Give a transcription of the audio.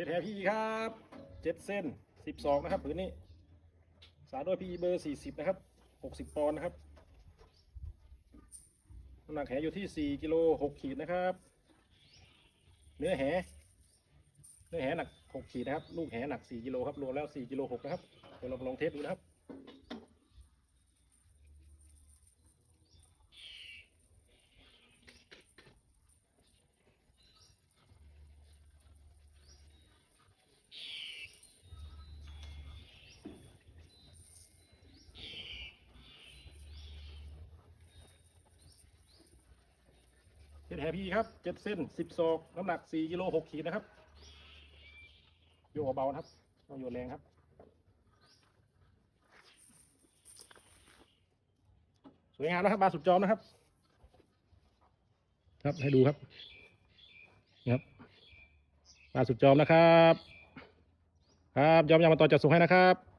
เจ็ดแท้พี่ครับเจ็ดเส้นสิบสองนะครับผืนนี้ สาด้วยพี่เบอร์สี่สิบนะครับหกสิบปอนด์นะครับน้ำหนักแหอยู่ที่สี่กิโลหกขีดนะครับ เนื้อแห เนื้อแหหนักหกขีดนะครับ ลูกแหหนักสี่กิโลครับ รวมแล้วสี่กิโลหกนะครับ เดี๋ยวเราลองเทสดูนะครับ เพชรแหพี่ครับเจ็ดเส้นสิบศอกน้ำหนักสี่กิโลหกขีดนะครับโยกเบาๆนะครับต้องโยนแรงครับ สวยงามนะครับมาสุดจอมนะครับ ครับให้ดูครับครับมาสุดจอมนะครับ ครับยอมยามาต่อจัดส่งให้นะครับ